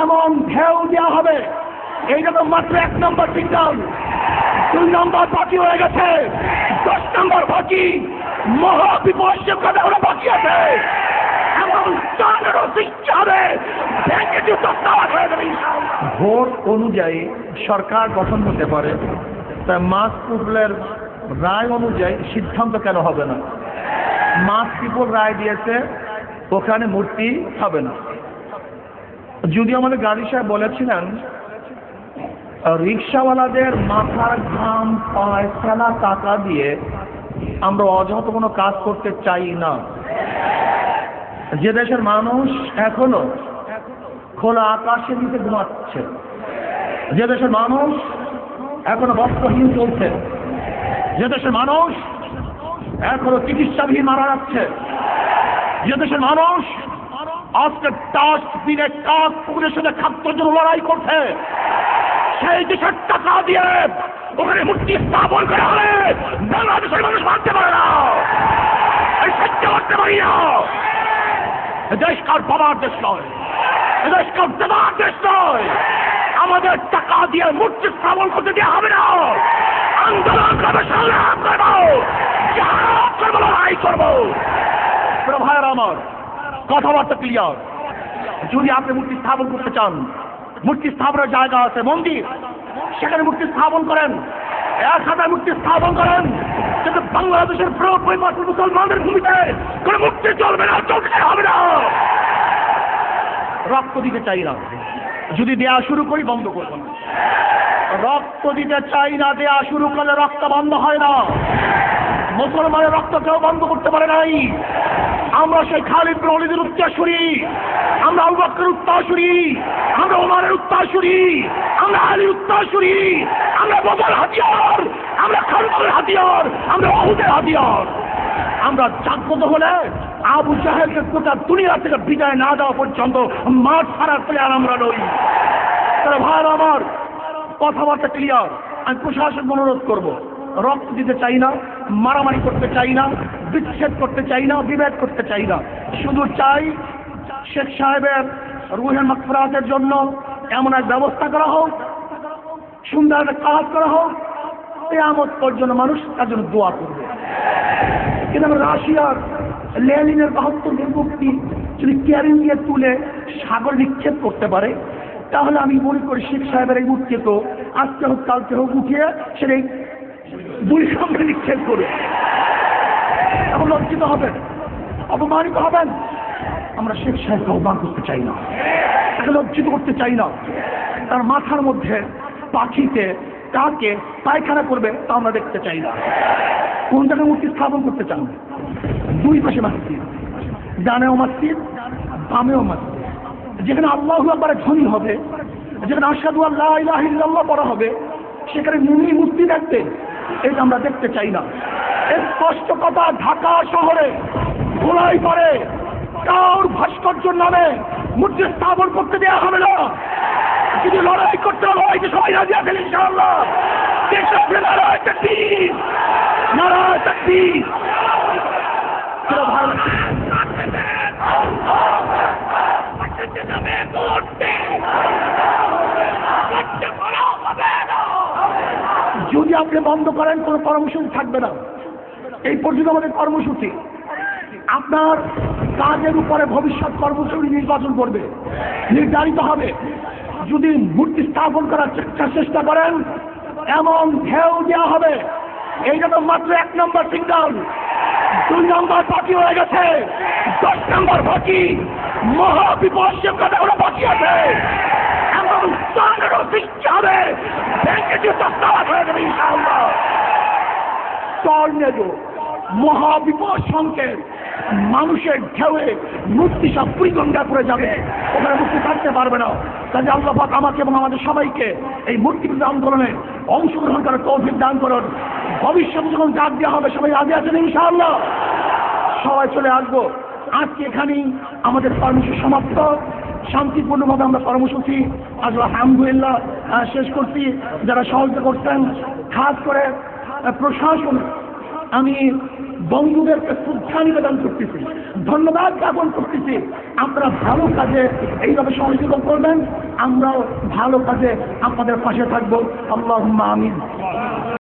এমন ঢেউ দেওয়া হবে। তো মাত্র এক নম্বর সিগন্যাল। দুই নম্বর বাকি হয়ে গেছে। দশ নম্বর বাকি। মহা কথা ওরা বাকি আছে। ভোট অনুযায়ী সরকার গঠন হতে পারে। তাই মাস পিপুলের রায় অনুযায়ী সিদ্ধান্ত কেন হবে না? মাস পিপুল রায় দিয়েছে, ওখানে মূর্তি হবে না। যদিও আমাদের গাড়ি সাহেব বলেছিলেন, রিক্সাওয়ালাদের মাথার ঘাম পয়সালা টাকা দিয়ে আমরা অযথ কোনো কাজ করতে চাই না। যে দেশের মানুষ এখনও খোলা আকাশের নিচে ঘুমাচ্ছে, যে দেশের মানুষ এখনও বস্ত্রহীন চলছে, যে দেশের মানুষ এখনও চিকিৎসাবিহীন মারা যাচ্ছে, যে দেশের মানুষ আজকে টাচ দিনে কাক পুকুরের সাথে খাদ্যের জন্য লড়াই করছে। সেই দেশের টাকা দিয়ে ওখানে মূর্তি স্থাপন করা হলে বাংলাদেশের মানুষ মানতে পারে না। সহ্য করতে পারি না। দেশ কার বাবার দেশ নয়। দেশ কার দেবার দেশ নয়। আমাদের টাকা দিয়ে মূর্তি স্থাপন করতে দেওয়া হবে না। আন্দোলন করবে, সংগ্রাম করব। লড়াই করব। আমার কথাবার্তা ক্লিয়ার যদি আপনি মূর্তি স্থাপন করতে চান, মূর্তি স্থাপনের জায়গা আছে, মন্দির। সেখানে মূর্তি স্থাপন করেন। এক হাজার মূর্তি স্থাপন করেন। কিন্তু বাংলাদেশের পুরোপুরি মাত্র মুসলমানদের ভূমিতে কোনো মুক্তি চলবে না, চলতে হবে না। রক্ত দিতে চাই না। যদি দেয়া শুরু করি, বন্ধ করব। না রক্ত দিতে চাই না, দেয়া শুরু করলে রক্ত বন্ধ হয় না। মুসলমানের রক্ত কেউ বন্ধ করতে পারে নাই। আমরা সেই খালিদ বিন ওয়ালিদের উত্তরসূরি আমরা আবু বকরের উত্তরসূরি আমরা ওমারের উত্তরসূরি আমরা আলীর উত্তরসূরি আমরা বদল হাতিয়ার, আমরা খালদের হাতিয়ার, আমরা অহুদের হাতিয়ার। আমরা জাগ্রত হলে আবু জাহেলকে গোটা দুনিয়া থেকে বিদায় না দেওয়া পর্যন্ত মাঠ ছাড়ার প্লেয়ার আমরা নই। তাহলে ভাই আমার কথাবার্তা ক্লিয়ার আমি প্রশাসন অনুরোধ করব। রক্ত দিতে চাই না, মারামারি করতে চাই না, বিচ্ছেদ করতে চাই না, বিভেদ করতে চাই না। শুধু চাই শেখ সাহেবের রুহের মাকফরাতের জন্য এমন এক ব্যবস্থা করা হোক, সুন্দর একটা কাজ করা হোক, কেয়ামত পর্যন্ত মানুষ তার জন্য দোয়া করবে। কিন্তু আমরা রাশিয়ার লেলিনের বাহাত্তর মূর্তি যদি ক্যারিং দিয়ে তুলে সাগর নিক্ষেপ করতে পারে, তাহলে আমি মনে করি শেখ সাহেবের এই মূর্তি তো আজকে হোক, কালকে হোক, উঠিয়ে সেটা এই দুই সামনে নিক্ষেপ করে এখন লজ্জিত হবেন, অপমানিত হবেন। আমরা শেখ সাহেবকে অপমান করতে চাই না। তাকে লজ্জিত করতে চাই না। তার মাথার মধ্যে পাখিতে কাকে পায়খানা করবে তা আমরা দেখতে চাই না। কোন জায়গায় মূর্তি স্থাপন করতে চান? দুই পাশে মসজিদ। ডানেও মসজিদ, বামেও মসজিদ। যেখানে আল্লাহ আকবরের ধ্বনি হবে, যেখানে আসাদু আল্লাহ ইলাহ পড়া হবে, সেখানে নুনি মূর্তি দেখতে এটা আমরা দেখতে চাই না। স্পষ্ট কথা ঢাকা শহরে ঘোড়াই করে কাউর ভাস্কর্য নামে মূর্তি স্থাপন করতে দেওয়া হবে না। যদি লড়াই করতে হবে, হয়তো সবাই রাজি আছেন ইনশাআল্লাহ। লড়াই তাকবীর। নারায় তাকবীর। যদি আপনি বন্ধ করেন, কোনো কর্মসূচি থাকবে না। এই পর্যন্ত আমাদের কর্মসূচি। আপনার কাজের উপরে ভবিষ্যৎ কর্মসূচি নির্বাচন করবে। নির্ধারিত হবে। যদি মূর্তি স্থাপন করার চেষ্টা চেষ্টা করেন, এমন ঢেউ দেওয়া হবে। এইটা তো মাত্র এক নম্বর সিগন্যাল। দুই নম্বর বাকি হয়ে গেছে। দশ নম্বর বাকি। মহা বিপর্যয় কথা ওরা বাকি আছে এমন সৃষ্টি হবে। টর্নেডো মহাবিপদ সংকেত মানুষের ঢেউয়ে মূর্তি সব পুরিগঙ্গা করে যাবে। ওখানে মুক্তি থাকতে পারবে না। কাজে আল্লাহ পাক আমাকে এবং আমাদের সবাইকে এই বিরোধী আন্দোলনে অংশগ্রহণ করার তৌফিক দান করুন। ভবিষ্যতে যখন ডাক দেওয়া হবে, সবাই আগে আছেন ইনশাআল্লাহ? সবাই চলে আসব। আজকে এখানেই আমাদের কর্মসূচি সমাপ্ত। শান্তিপূর্ণভাবে আমরা কর্মসূচি আজ আলহামদুলিল্লাহ শেষ করছি। যারা সহযোগিতা করছেন, খাস করে প্রশাসন, আমি বন্ধুদের শ্রদ্ধা নিবেদন করতেছি। ধন্যবাদ জ্ঞাপন করতেছি। আমরা ভালো কাজে এইভাবে সহযোগিতা করবেন। আমরাও ভালো কাজে আপনাদের পাশে থাকব। আল্লাহ আমিন।